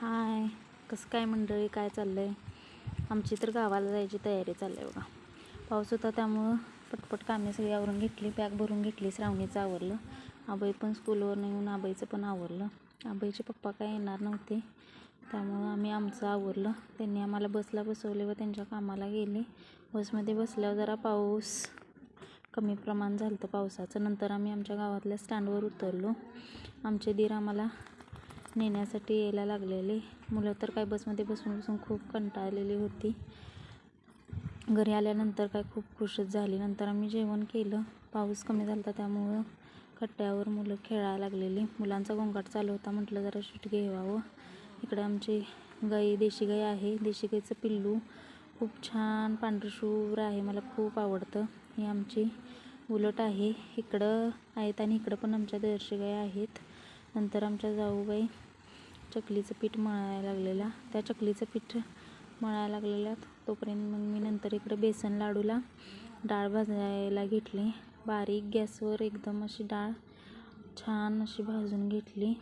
हाय कसं काय मंडळी काय चाललं आहे आमची तर गावाला जायची तयारी चालली आहे बघा. पाऊस होता त्यामुळं पटपट कामे सगळी आवरून घेतली बॅग भरून घेतली श्रावणीचं आवरलं. आबाई पण स्कूलवर येऊन आबाईचं पण आवरलं. आबाईचे पप्पा काय येणार नव्हते त्यामुळं आम्ही आमचं आवरलं. त्यांनी आम्हाला बसला बसवले व त्यांच्या कामाला गेले. बसमध्ये बसल्यावर जरा पाऊस कमी प्रमाण झालं होतं पावसाचं. नंतर आम्ही आमच्या गावातल्या स्टँडवर उतरलो. आमचे दीर आम्हाला नेण्यासाठी यायला लागलेले. मुलं तर काय बसमध्ये बसून बसून खूप कंटाळलेली होती. घरी आल्यानंतर काय खूप खुशच झाली. नंतर आम्ही जेवण केलं. पाऊस कमी झाला होता त्यामुळं कट्ट्यावर मुलं खेळायला लागलेली. मुलांचा गोंगाट चालू होता. म्हटलं जरा शूट घ्यावं इकडे आमची गाई देशी गाई आहे. देशी गाईचं पिल्लू खूप छान पांढरशूर आहे. मला खूप आवडतं. ही आमची उलट आहे. इकडं आहेत आणि इकडं पण आमच्या देशी गाई आहेत. नंतर आमच्या जाऊबाई चकलीचं पीठ मळायला लागलेला. त्या चकलीचं पीठ मळायला लागलेल्या तोपर्यंत मग मी नंतर इकडे बेसन लाडूला डाळ भाजायला घेतली. बारीक गॅसवर एकदम अशी डाळ छान अशी भाजून घेतली.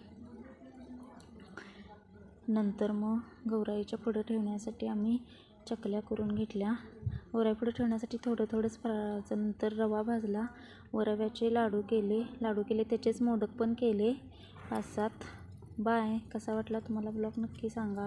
नंतर मग गौराईच्या पुढं ठेवण्यासाठी आम्ही चकल्या करून घेतल्या. वराई पुढं ठेवण्यासाठी थोडं थोडंच फराळाचं नंतर रवा भाजला. व रव्याचे लाडू केले. लाडू केले त्याचेच मोदक पण केले. पाच सात बाय. कसा वाटला तुम्हाला ब्लॉग नक्की सांगा.